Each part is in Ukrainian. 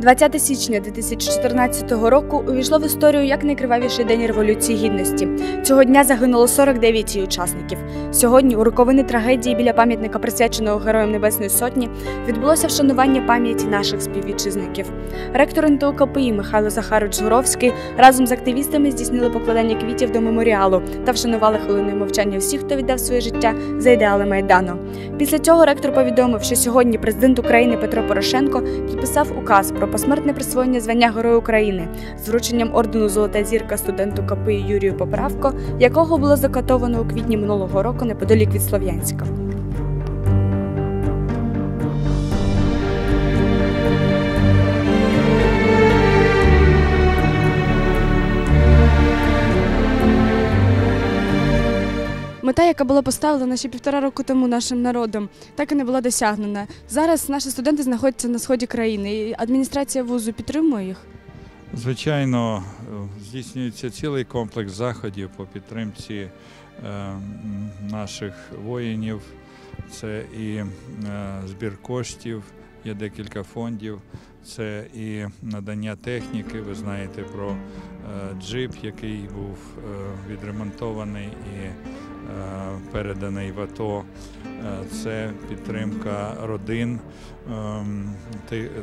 20 січня 2014 року увійшло в історію як найкривавіший день революції гідності. Цього дня загинуло 49 її учасників. Сьогодні у роковини трагедії біля пам'ятника, присвяченого Героям Небесної Сотні, відбулося вшанування пам'яті наших співвітчизників. Ректор НТУ КПІ Михайло Захарович Журовський разом з активістами здійснили покладання квітів до меморіалу та вшанували хвилиною мовчання всіх, хто віддав своє життя за ідеали Майдану. Після цього ректор повідомив, що сьогодні президент України Петро Порошенко підписав указ про посмертне присвоєння звання Герою України з врученням ордену Золота зірка студенту КПІ Юрію Поправко, якого було закатовано у квітні минулого року неподалік від Слов'янська. Мета, яка була поставлена ще півтора року тому нашим народом, так і не була досягнена. Зараз наші студенти знаходяться на сході країни. і Адміністрація вузу підтримує їх. Звичайно, е, здійснюється цілий комплекс заходів по підтримці е, наших воїнів. Це і е, збір коштів, є декілька фондів, це і надання техніки. Ви знаєте про е, джип, який був е, відремонтований і е, переданий в АТО. Це підтримка родин ем,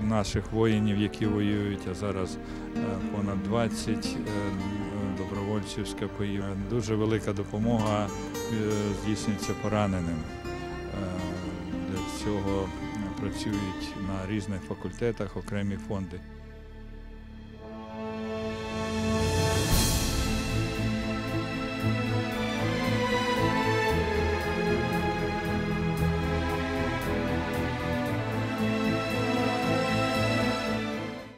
наших воїнів, які воюють, а зараз понад 20 е, добровольців з. Дуже велика допомога здійснюється пораненим. Для цього працюють на різних факультетах окремі фонди.